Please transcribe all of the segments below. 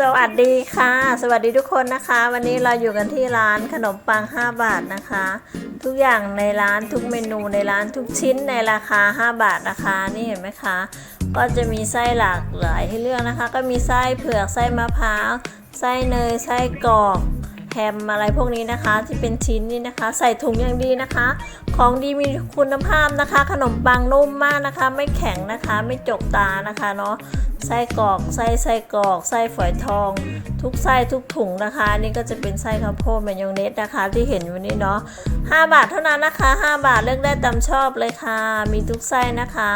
สวัสดีค่ะ สวัสดีทุกคนนะคะ วันนี้เราอยู่กันที่ร้านขนมปัง 5 บาทนะคะ ทุกอย่างในร้านทุกเมนูในร้านทุกชิ้นในราคา 5 บาทนะคะ นี่เห็นไหมคะ ก็จะมีไส้หลากหลายให้เลือกนะคะ ก็มีไส้เผือกไส้มะพร้าวไส้เนยไส้กรอก แฮมอะไรพวกนี้นะคะ ที่เป็นชิ้นนี่นะคะ ใส่ถุงอย่างดีนะคะ ของดีมีคุณภาพนะคะ ขนมปังนุ่มมากนะคะ ไม่แข็งนะคะ ไม่จกตานะคะเนาะไส้กรอกไส้ไส้กรอกไส้ฝอยทอง ทุกไส้ทุกถุงนะคะอันนี่ก็จะเป็นไส้ข้าวโพดมายองเนสนะคะ ที่เห็นอยู่นี่เนาะ5บาทเท่านั้นนะคะ 5 บาทเลือกได้ตามชอบเลยค่ะ มีทุกไส้นะคะ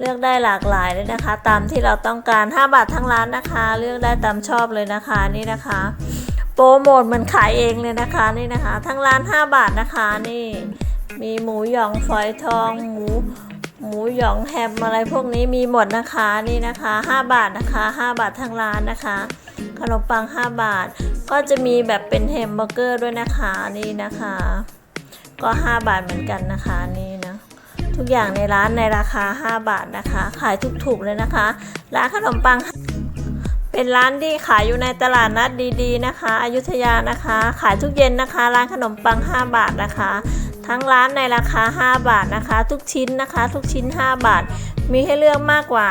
เลือกได้หลากหลายเลยนะคะ ตามที่เราต้องการ 5 บาททั้งร้านนะคะ เลือกได้ตามชอบเลยนะคะนี่นะคะ โปรโมทเหมันขายเองเลยนะคะนี่นะคะ ทั้งร้าน 5 บาทนะคะนี่ มีหมูหยองฝอยทองหมูหมูหยองแฮมอะไรพวกนี้มีหมดนะคะนี่นะคะ 5 บาทนะคะ 5 บาททางร้านนะคะ ขนมปัง 5 บาท ก็จะมีแบบเป็นแฮมเบอร์เกอร์ด้วยนะคะนี่นะคะ ก็ 5 บาทเหมือนกันนะคะนี่นะทุกอย่างในร้านในราคา 5 บาทนะคะ ขายถูกๆเลยนะคะ ร้านขนมปัง เป็นร้านที่ขายอยู่ในตลาดนัดดีๆนะคะอยุธยานะคะ ขายทุกเย็นนะคะ ร้านขนมปัง 5 บาทนะคะ ทั้งร้านในราคา 5 บาทนะคะ ทุกชิ้นนะคะ ทุกชิ้น 5 บาท มีให้เลือกมากกว่า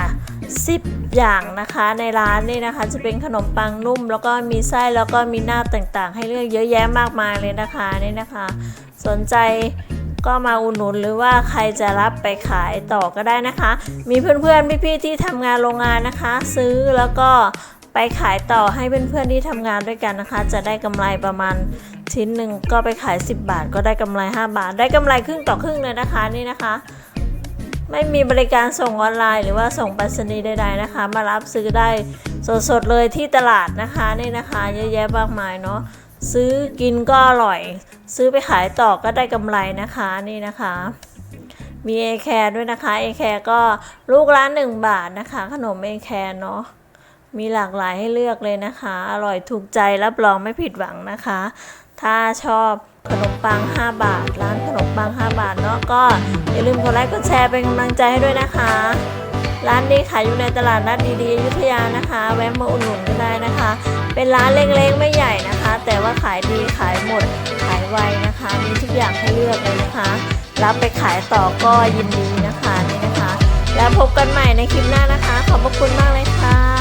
10 อย่างนะคะ ในร้านนี่นะคะ จะเป็นขนมปังนุ่ม แล้วก็มีไส้แล้วก็มีหน้าต่างๆ ให้เลือกเยอะแยะมากมายเลยนะคะนี่นะคะ สนใจก็มาอุดหนุนหรือว่าใครจะรับไปขายต่อก็ได้นะคะ มีเพื่อนๆ พี่ๆ ที่ทำงานโรงงานนะคะ ซื้อแล้วก็ ไปขายต่อให้เพื่อนๆที่ทำงานด้วยกันนะคะ จะได้กำไรประมาณชิ้นหนึ่งก็ไปขาย 10 บาท ก็ได้กำไร 5 บาท ได้กำไรครึ่งต่อครึ่งเลยนะคะนี่นะคะ ไม่มีบริการส่งออนไลน์ หรือว่าส่งไปรษณีย์ใดๆนะคะ มารับซื้อได้สดๆเลยที่ตลาดนะคะนี่นะคะเยอะแยะมากมายเนาะซื้อกินก็อร่อย ซื้อไปขายต่อก็ได้กำไรนะคะนี่นะคะมีเอแคร์ด้วยนะคะเอแคร์ก็ลูกละหนึ่งบาทนะคะ ขนมเอแคร์เนาะ มีหลากหลายให้เลือกเลยนะคะ อร่อยถูกใจรับรองไม่ผิดหวังนะคะ ถ้าชอบขนมปัง 5 บาท ร้านขนมปัง 5 บาทเนาะก็อย่าลืมกดไลค์กดแชร์เป็นกำลังใจให้ด้วยนะคะ ร้านนี้ขายอยู่ในตลาดนัดดีๆอยุธยานะคะ แวะมาอุดหนุนกันได้นะคะ เป็นร้านเล็กๆไม่ใหญ่นะคะ แต่ว่าขายดีขายหมดขายไวนะคะ มีทุกอย่างให้เลือกเลยนะคะ รับไปขายต่อก็ยินดีนะคะนี่นะคะ แล้วพบกันใหม่ในคลิปหน้านะคะ ขอบพระคุณมากเลยค่ะ